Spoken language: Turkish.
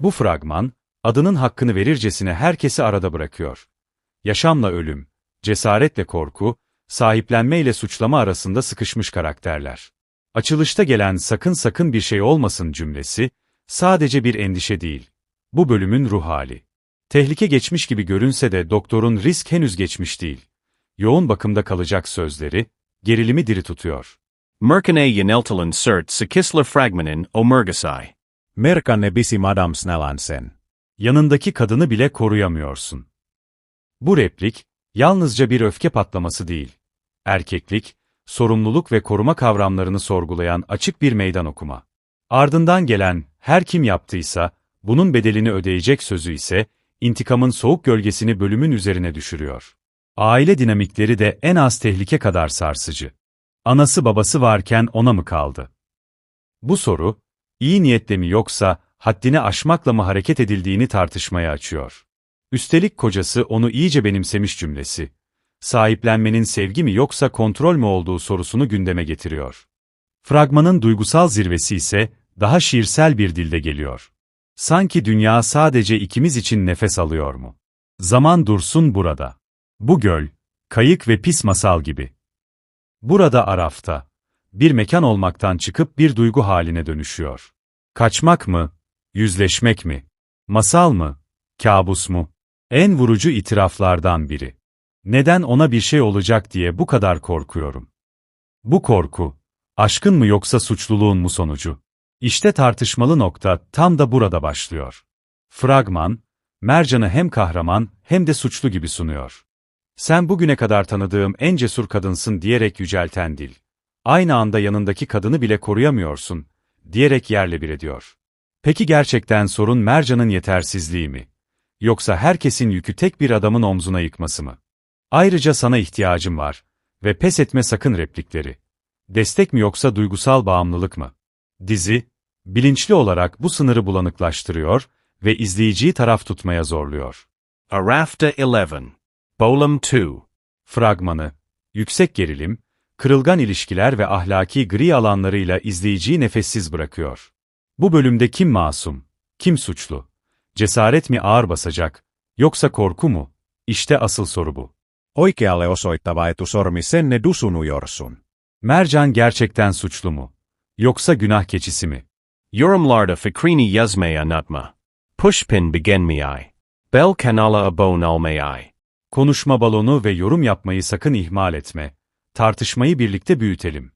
Bu fragman, adının hakkını verircesine herkesi arada bırakıyor. Yaşamla ölüm, cesaretle korku, sahiplenme ile suçlama arasında sıkışmış karakterler. Açılışta gelen sakın sakın bir şey olmasın cümlesi, sadece bir endişe değil. Bu bölümün ruh hali. Tehlike geçmiş gibi görünse de doktorun risk henüz geçmiş değil. Yoğun bakımda kalacak sözleri, gerilimi diri tutuyor. Merkane Yaneltalan Cert Sakisla Fragmanin Omergasai. Merkanne bisim Adams Nalansen. Yanındaki kadını bile koruyamıyorsun. Bu replik, yalnızca bir öfke patlaması değil. Erkeklik, sorumluluk ve koruma kavramlarını sorgulayan açık bir meydan okuma. Ardından gelen, her kim yaptıysa, bunun bedelini ödeyecek sözü ise, intikamın soğuk gölgesini bölümün üzerine düşürüyor. Aile dinamikleri de en az tehlike kadar sarsıcı. Anası babası varken ona mı kaldı? Bu soru, iyi niyetle mi yoksa, haddini aşmakla mı hareket edildiğini tartışmaya açıyor. Üstelik kocası onu iyice benimsemiş cümlesi. Sahiplenmenin sevgi mi yoksa kontrol mü olduğu sorusunu gündeme getiriyor. Fragmanın duygusal zirvesi ise, daha şiirsel bir dilde geliyor. Sanki dünya sadece ikimiz için nefes alıyor mu? Zaman dursun burada. Bu göl, kayık ve pis masal gibi. Burada Araf'ta, bir mekan olmaktan çıkıp bir duygu haline dönüşüyor. Kaçmak mı? Yüzleşmek mi? Masal mı? Kabus mu? En vurucu itiraflardan biri. Neden ona bir şey olacak diye bu kadar korkuyorum? Bu korku, aşkın mı yoksa suçluluğun mu sonucu? İşte tartışmalı nokta tam da burada başlıyor. Fragman, Mercan'ı hem kahraman hem de suçlu gibi sunuyor. Sen bugüne kadar tanıdığım en cesur kadınsın diyerek yücelten dil. Aynı anda yanındaki kadını bile koruyamıyorsun, diyerek yerle bir ediyor. Peki gerçekten sorun Mercan'ın yetersizliği mi? Yoksa herkesin yükü tek bir adamın omzuna yıkması mı? Ayrıca sana ihtiyacım var ve pes etme sakın replikleri. Destek mi yoksa duygusal bağımlılık mı? Dizi, bilinçli olarak bu sınırı bulanıklaştırıyor ve izleyiciyi taraf tutmaya zorluyor. Arafta 11. Bolam 2. Fragmanı, yüksek gerilim, kırılgan ilişkiler ve ahlaki gri alanlarıyla izleyiciyi nefessiz bırakıyor. Bu bölümde kim masum, kim suçlu? Cesaret mi ağır basacak, yoksa korku mu? İşte asıl soru bu. Oikealle osoittava etusormi senne dusunuyorsun. Mercan gerçekten suçlu mu? Yoksa günah keçisi mi? Yorumlarda Fikrini Yazmaya Nutma. Pushpin Begenmei. Bel Kanala Abon Almei. Konuşma balonu ve yorum yapmayı sakın ihmal etme. Tartışmayı birlikte büyütelim.